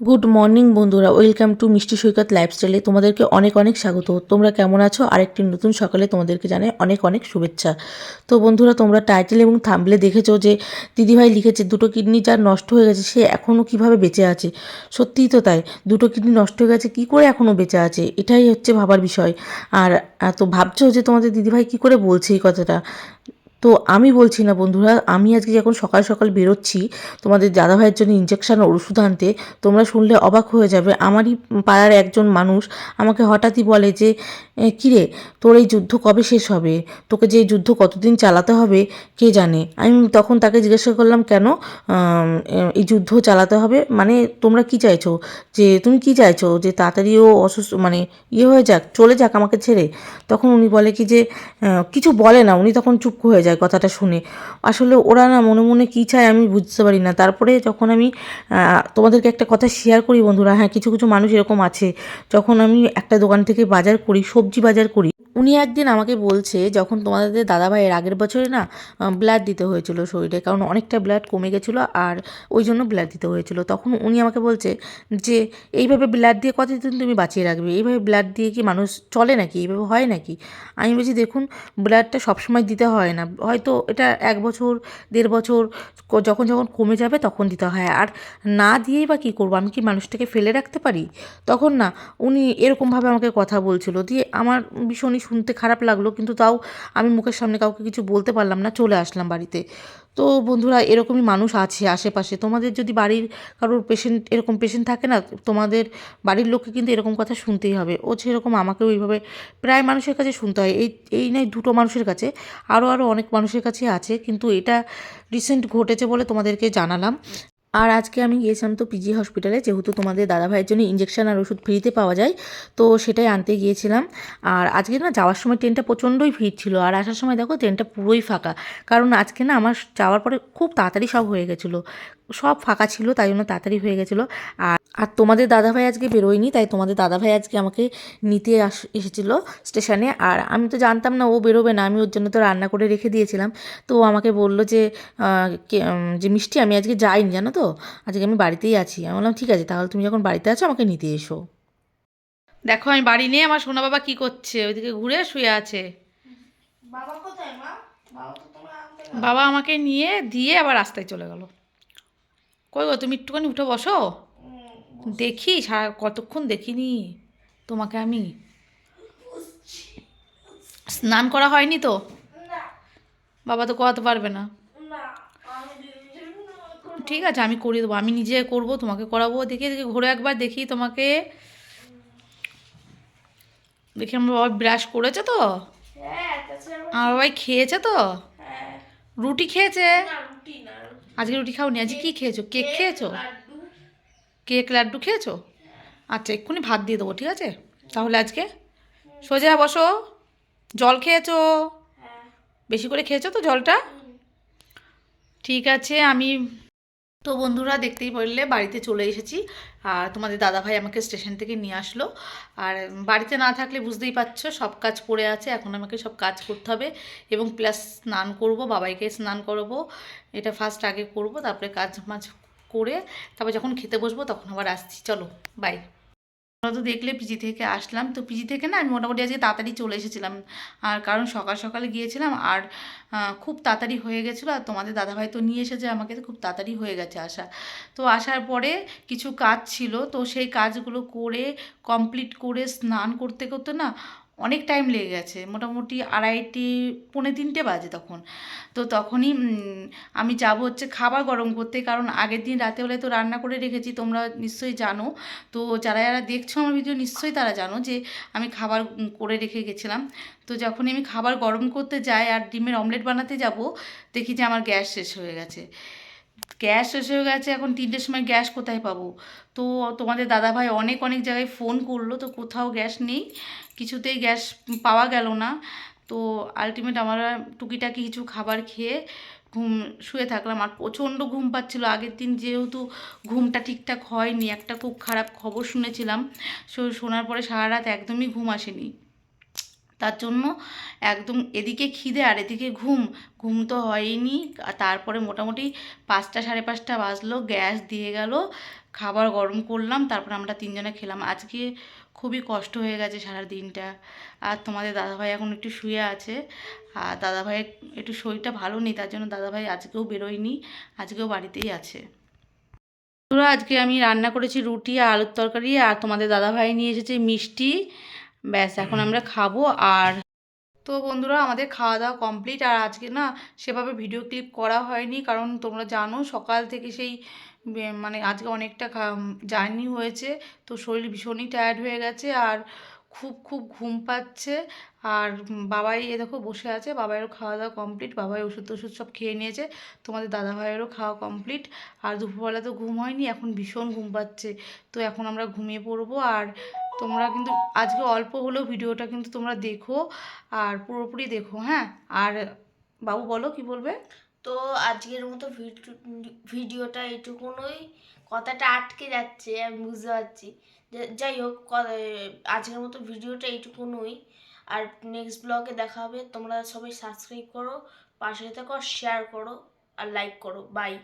Good morning বন্ধুরা, welcome to Mishti Saikat লাইফস্টাইলে তোমাদেরকে অনেক অনেক স্বাগত। তোমরা কেমন আছো? আরেকটি নতুন সকালে তোমাদেরকে জানাই অনেক অনেক শুভেচ্ছা। তো বন্ধুরা, তোমরা টাইটেল এবং থাম্বলে দেখেছ যে দিদিভাই লিখেছে, দুটো কিডনি যার নষ্ট হয়ে গেছে, সে এখনও কীভাবে বেঁচে আছে? সত্যিই তো তাই, দুটো কিডনি নষ্ট হয়ে গেছে, কি করে এখনও বেঁচে আছে? এটাই হচ্ছে ভাবার বিষয়। আর তো ভাবছ যে তোমাদের দিদিভাই কি করে বলছে এই কথাটা? তো আমি বলছি না বন্ধুরা আমি আজকে যখন সকাল সকাল বেরোচ্ছি তোমাদের দাদাভাইয়ের জন্য ইঞ্জেকশন ওষুধ আনতে তোমরা শুনলে অবাক হয়ে যাবে। আমারই পাড়ার একজন মানুষ আমাকে হঠাৎই বলে যে "এ, কিরে তোর এই যুদ্ধ কবে শেষ হবে? তোকে যে যুদ্ধ কতদিন চালাতে হবে কে জানে? আমি তখন তাকে জিজ্ঞাসা করলাম কেন? এই যুদ্ধ চালাতে হবে? মানে তোমরা কি চাইছো? যে তুমি কি চাইছো? যে তাড়াতাড়ি ও অসুস্থ মানে ইয়ে হয়ে যাক চলে যাক আমাকে ছেড়ে? তখন উনি বলে কি যে কিছু বলে না। উনি তখন চুপ হয়ে যায় কথাটা শুনে। আসলে ওরা না মনে মনে কী চায় আমি বুঝতে পারি না। তারপরে যখন আমি তোমাদেরকে একটা কথা শেয়ার করি বন্ধুরা হ্যাঁ কিছু কিছু মানুষ এরকম আছে। যখন আমি একটা দোকান থেকে বাজার করি, সবজি বাজার করি উনি একদিন আমাকে বলছে, যখন তোমাদের দাদাভাইয়ের আগের বছরে না ব্লাড দিতে হয়েছিল শরীরে, কারণ অনেকটা ব্লাড কমে গেছিল আর ওই জন্য ব্লাড দিতে হয়েছিল। তখন উনি আমাকে বলছে যে, এইভাবে ব্লাড দিয়ে কতদিন তুমি বাঁচিয়ে রাখবে? এইভাবে ব্লাড দিয়ে কি মানুষ চলে নাকি? এইভাবে হয় নাকি? আমি বলছি, দেখুন ব্লাডটা সবসময় দিতে হয় না। হয়তো এটা এক বছর, দেড় বছর যখন যখন কমে যাবে তখন দিতে হয়। আর না দিয়েই বা কী করব? আমি কি মানুষটাকে ফেলে রাখতে পারি? তখন না, উনি এরকমভাবে আমাকে কথা বলছিল। দিয়ে আমার ভীষণই শুনতে খারাপ লাগল, কিন্তু তাও আমি মুখের সামনে কাউকে কিছু বলতে পারলাম না, চলে আসলাম বাড়িতে। তো বন্ধুরা, এরকমই মানুষ আছে আশেপাশে। তোমাদের যদি বাড়ির কারোর পেশেন্ট এরকম পেশেন্ট থাকে না, তোমাদের বাড়ির লোককে কিন্তু এরকম কথা শুনতেই হবে। ও যেরকম আমাকেও এইভাবে, প্রায় মানুষের কাছে শুনতে হয়। এই এই নয়, দুটো মানুষের কাছে। আরও আরও অনেক মানুষের কাছে আছে, কিন্তু এটা রিসেন্ট ঘটেছে বলে তোমাদেরকে জানালাম। আর আজকে আমি গিয়েছিলাম তো পিজি হসপিটালে যেহেতু তোমাদের দাদাভাইয়ের জন্য ইঞ্জেকশন আর ওষুধ ফ্রিতে পাওয়া যায়, তো সেটাই আনতে গিয়েছিলাম। আর আজকে না যাওয়ার সময় ট্রেনটা প্রচণ্ডই ভিড় ছিল, আর আসার সময় দেখো ট্রেনটা পুরোই ফাঁকা। কারণ আজকে না আমার যাওয়ার পরে খুব তাড়াতাড়ি সব হয়ে গেছিল। সব ফাঁকা ছিল তাই জন্য তাড়াতাড়ি হয়ে গেছিল। আর আর তোমাদের দাদাভাই আজকে বেরোয়নি তাই তোমাদের দাদাভাই আজকে আমাকে নিতে আস এসেছিল স্টেশনে। আর আমি তো জানতাম না ও বেরোবে না আমি ওর জন্য তো রান্না করে রেখে দিয়েছিলাম। তো ও আমাকে বলল যে কে- যে মিষ্টি আমি আজকে যাইনি জানো তো? আজকে আমি বাড়িতেই আছি। আমি বললাম ঠিক আছে তাহলে তুমি যখন বাড়িতে আছো আমাকে নিতে এসো। দেখো আমি বাড়ি নিয়ে আমার সোনা বাবা কি করছে? ওইদিকে ঘুরে শুয়ে আছে। বাবা কোথায় মা? বাবা তো তোমার আনতে গেল। বাবা আমাকে নিয়ে দিয়ে আবার রাস্তায় চলে গেল। কই গো তুমি একটুখানি উঠে বসো। দেখি সারা কতক্ষণ দেখিনি তোমাকে আমি। স্নান করা হয়নি তো? বাবা তো করাতে পারবে না। ঠিক আছে আমি করিয়ে দেবো আমি নিজে করব তোমাকে করাবো। দেখি দেখি ঘুরে একবার দেখি তোমাকে। দেখি আমার বাবা ব্রাশ করেছে তো? হ্যাঁ আমার বাবাই খেয়েছে তো? হ্যাঁ। রুটি খেয়েছে? আজকে রুটি খাওনি আজকে কী খেয়েছো? কেক খেয়েছো? কেক লাড্ডু খেয়েছো? আচ্ছা এক্ষুনি ভাত দিয়ে দেবো ঠিক আছে? তাহলে আজকে সোজা বসো। জল খেয়েছো? হ্যাঁ। বেশি করে খেয়েছো তো জলটা? ঠিক আছে আমি তো বন্ধুরা দেখতেই পারলে বাড়িতে চলে এসেছি। আর তোমাদের দাদাভাই আমাকে স্টেশন থেকে নিয়ে আসলো। আর বাড়িতে না থাকলে বুঝতেই পারছ, সব কাজ পড়ে আছে, এখন আমাকে সব কাজ করতে হবে এবং প্লাস স্নান করব, বাবাইকে স্নান করব, এটা ফার্স্ট আগে করব, তারপরে কাজ মাছ করে তারপর যখন খেতে বসবো তখন আবার আসছি। চলো বাই তো দেখলে পিজি থেকে আসলাম। তো পিজি থেকে না আমি মোটামুটি আজকে তাড়াতাড়ি চলে এসেছিলাম। আর কারণ সকাল সকালে গিয়েছিলাম আর খুব তাড়াতাড়ি হয়ে গেছিল। আর তোমাদের দাদাভাই তো নিয়ে এসেছে, আমাকে তো খুব তাড়াতাড়ি হয়ে গেছে আসা। তো আসার পরে কিছু কাজ ছিল। তো সেই কাজগুলো করে কমপ্লিট করে স্নান করতে করতে না অনেক টাইম লেগে গেছে। মোটামুটি আড়াইটি, পৌনে তিনটে বাজে তখন। তো তখনই আমি যাব হচ্ছে খাবার গরম করতে। কারণ আগের দিন রাতে হলে তো রান্না করে রেখেছি, তোমরা নিশ্চয়ই জানো। তো যারা যারা দেখছ আমার ভিডিও নিশ্চয়ই তারা জানো যে, আমি খাবার করে রেখে গেছিলাম। তো যখনই আমি খাবার গরম করতে যাই আর ডিমের অমলেট বানাতে যাব, দেখি যে আমার গ্যাস শেষ হয়ে গেছে। গ্যাস শেষ হয়ে গেছে, এখন তিনটের সময় গ্যাস কোথায় পাবো? তো তোমাদের দাদাভাই অনেক অনেক জায়গায় ফোন করল, তো কোথাও গ্যাস নেই, কিছুতেই গ্যাস পাওয়া গেল না। তো আলটিমেট আমরা টুকিটাকি কিছু খাবার খেয়ে ঘুম, শুয়ে থাকলাম। আর প্রচণ্ড ঘুম পাচ্ছিল। আগের দিন যেহেতু ঘুমটা ঠিকঠাক হয়নি, একটা খুব খারাপ খবর শুনেছিলাম। শোনার পরে সারা রাত একদমই ঘুম আসেনি। তার জন্য একদম এদিকে খিদে আর এদিকে ঘুম। ঘুম তো হয়নি। তারপরে মোটামুটি পাঁচটা সাড়ে পাঁচটা বাজলো, গ্যাস দিয়ে গেল, খাবার গরম করলাম, তারপর আমরা তিনজনে খেলাম। আজকে খুবই কষ্ট হয়ে গেছে সারা দিনটা আর তোমাদের দাদাভাই এখন একটু শুয়ে আছে। আর দাদাভাইয়ের একটু শরীরটা ভালো নেই, তার জন্য দাদাভাই আজকেও বেরোয়নি, আজকেও বাড়িতেই আছে। আজকে আমি রান্না করেছি রুটি আর আলুর তরকারি, আর তোমাদের দাদাভাই নিয়ে এসেছে মিষ্টি। ব্যাস, এখন আমরা খাব আর তো বন্ধুরা, আমাদের খাওয়া দাওয়া কমপ্লিট আর আজকে না সেভাবে ভিডিও ক্লিপ করা হয়নি। কারণ তোমরা জানো, সকাল থেকে সেই মানে আজকে অনেকটা জার্নি হয়েছে। তো শরীর ভীষণই টায়ার্ড হয়ে গেছে আর খুব খুব ঘুম পাচ্ছে। আর বাবাই এ দেখো বসে আছে, বাবাইয়েরও খাওয়া দাওয়া কমপ্লিট বাবাই ওষুধ টষুধ সব খেয়ে নিয়েছে। তোমাদের দাদা ভাইয়েরও খাওয়া কমপ্লিট আর দুপুরবেলা তো ঘুম হয়নি, এখন ভীষণ ঘুম পাচ্ছে। তো এখন আমরা ঘুমিয়ে পড়ব আর তোমরা কিন্তু আজকে অল্প হলেও ভিডিওটা কিন্তু তোমরা দেখো আর পুরোপুরি দেখো হ্যাঁ? আর বাবু বলো কি বলবে? তো আজকের মতো ভিডিও- ভিডিওটা এইটুকুনই কথাটা আটকে যাচ্ছে, আমি বুঝতে পারছি। যাই হোক আজকের মতো ভিডিওটা এইটুকুনই আর নেক্সট ব্লগে দেখা হবে। তোমরা সবাই সাবস্ক্রাইব করো, পাশে থেকো শেয়ার করো, আর লাইক করো। বাই